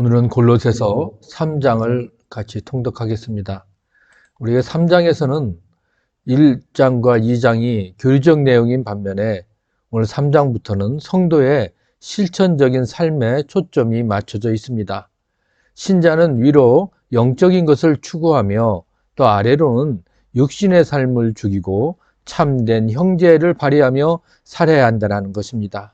오늘은 골로새서 3장을 같이 통독하겠습니다. 우리가 3장에서는 1장과 2장이 교리적 내용인 반면에 오늘 3장부터는 성도의 실천적인 삶에 초점이 맞춰져 있습니다. 신자는 위로 영적인 것을 추구하며 또 아래로는 육신의 삶을 죽이고 참된 형제를 발휘하며 살아야 한다는 것입니다.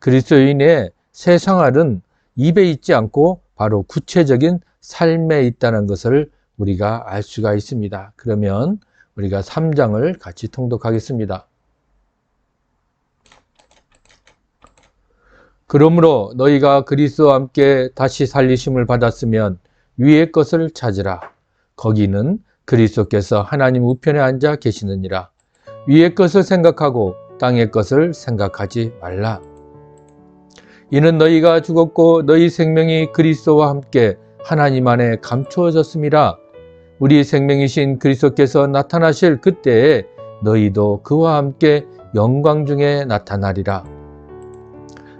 그리스도인의 새 생활은 입에 있지 않고 바로 구체적인 삶에 있다는 것을 우리가 알 수가 있습니다. 그러면 우리가 3장을 같이 통독하겠습니다. 그러므로 너희가 그리스도와 함께 다시 살리심을 받았으면 위의 것을 찾으라. 거기는 그리스도께서 하나님 우편에 앉아 계시느니라. 위의 것을 생각하고 땅의 것을 생각하지 말라. 이는 너희가 죽었고 너희 생명이 그리스도와 함께 하나님 안에 감추어졌음이라. 우리 생명이신 그리스도께서 나타나실 그때에 너희도 그와 함께 영광 중에 나타나리라.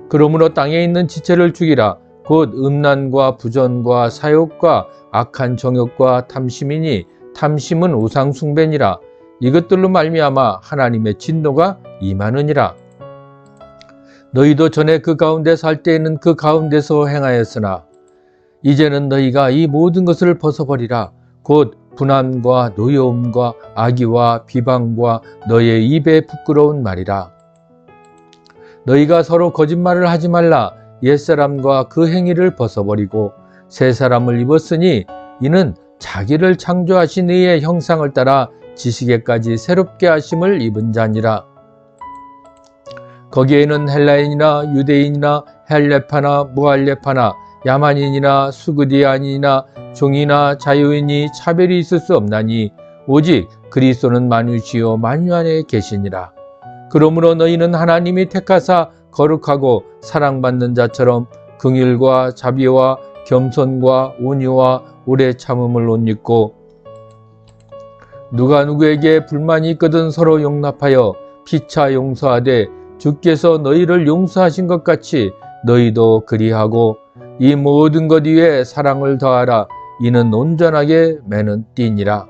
그러므로 땅에 있는 지체를 죽이라. 곧 음란과 부전과 사욕과 악한 정욕과 탐심이니 탐심은 우상 숭배니라. 이것들로 말미암아 하나님의 진노가 임하느니라. 너희도 전에 그 가운데 살 때에는 그 가운데서 행하였으나 이제는 너희가 이 모든 것을 벗어버리라. 곧 분함과 노여움과 악의와 비방과 너의 입에 부끄러운 말이라. 너희가 서로 거짓말을 하지 말라. 옛사람과 그 행위를 벗어버리고 새 사람을 입었으니 이는 자기를 창조하신 이의 형상을 따라 지식에까지 새롭게 하심을 입은 자니라. 거기에는 헬라인이나 유대인이나 헬레파나 무할레파나 야만인이나 수그디안이나 종이나 자유인이 차별이 있을 수 없나니 오직 그리스도는 만유시요 만유 안에 계시니라. 그러므로 너희는 하나님이 택하사 거룩하고 사랑받는 자처럼 긍휼과 자비와 겸손과 온유와 오래 참음을 옷 입고 누가 누구에게 불만이 있거든 서로 용납하여 피차 용서하되 주께서 너희를 용서하신 것 같이 너희도 그리하고 이 모든 것 위에 사랑을 더하라. 이는 온전하게 매는 띠니라.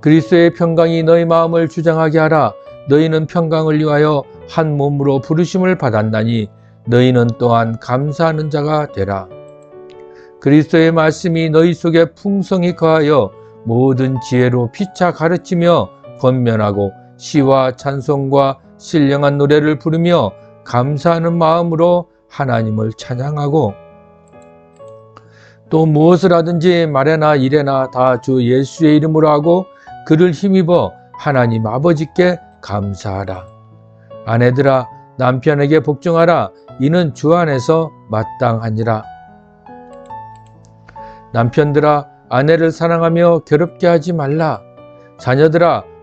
그리스도의 평강이 너희 마음을 주장하게 하라. 너희는 평강을 위하여 한 몸으로 부르심을 받았나니 너희는 또한 감사하는 자가 되라. 그리스도의 말씀이 너희 속에 풍성히 거하여 모든 지혜로 피차 가르치며 권면하고 시와 찬송과 신령한 노래를 부르며 감사하는 마음으로 하나님을 찬양하고 또 무엇을 하든지 말에나 일에나 다 주 예수의 이름으로 하고 그를 힘입어 하나님 아버지께 감사하라. 아내들아 남편에게 복종하라. 이는 주 안에서 마땅하니라. 남편들아 아내를 사랑하며 괴롭게 하지 말라. 자녀들아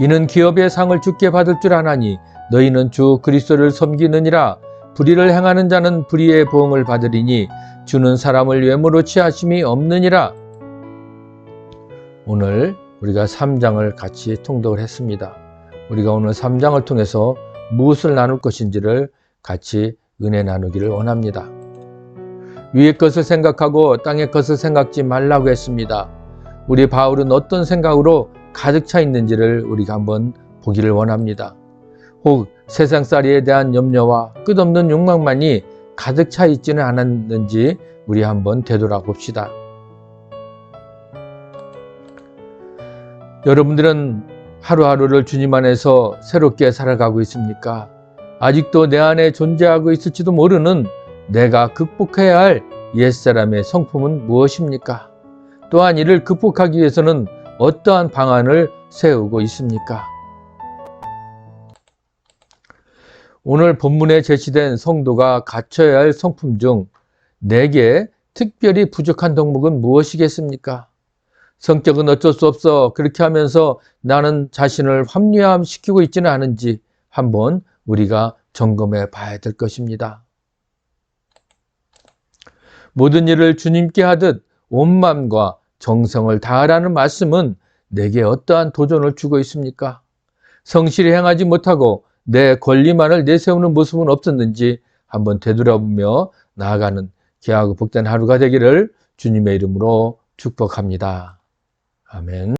이는 기업의 상을 죽게 받을 줄 아나니 너희는 주 그리스도를 섬기느니라. 불의를 행하는 자는 불의의 보응을 받으리니 주는 사람을 외모로 취하심이 없느니라. 오늘 우리가 3장을 같이 통독을 했습니다. 우리가 오늘 3장을 통해서 무엇을 나눌 것인지를 같이 은혜 나누기를 원합니다. 위의 것을 생각하고 땅의 것을 생각지 말라고 했습니다. 우리 바울은 어떤 생각으로 가득 차 있는지를 우리가 한번 보기를 원합니다. 혹 세상살이에 대한 염려와 끝없는 욕망만이 가득 차 있지는 않았는지 우리 한번 되돌아봅시다. 여러분들은 하루하루를 주님 안에서 새롭게 살아가고 있습니까? 아직도 내 안에 존재하고 있을지도 모르는 내가 극복해야 할 옛사람의 성품은 무엇입니까? 또한 이를 극복하기 위해서는 어떠한 방안을 세우고 있습니까? 오늘 본문에 제시된 성도가 갖춰야 할 성품 중 내게 특별히 부족한 덕목은 무엇이겠습니까? 성격은 어쩔 수 없어 그렇게 하면서 나는 자신을 합리화시키고 있지는 않은지 한번 우리가 점검해 봐야 될 것입니다. 모든 일을 주님께 하듯 온 마음과 정성을 다하라는 말씀은 내게 어떠한 도전을 주고 있습니까? 성실히 행하지 못하고 내 권리만을 내세우는 모습은 없었는지 한번 되돌아보며 나아가는 귀하고 복된 하루가 되기를 주님의 이름으로 축복합니다. 아멘.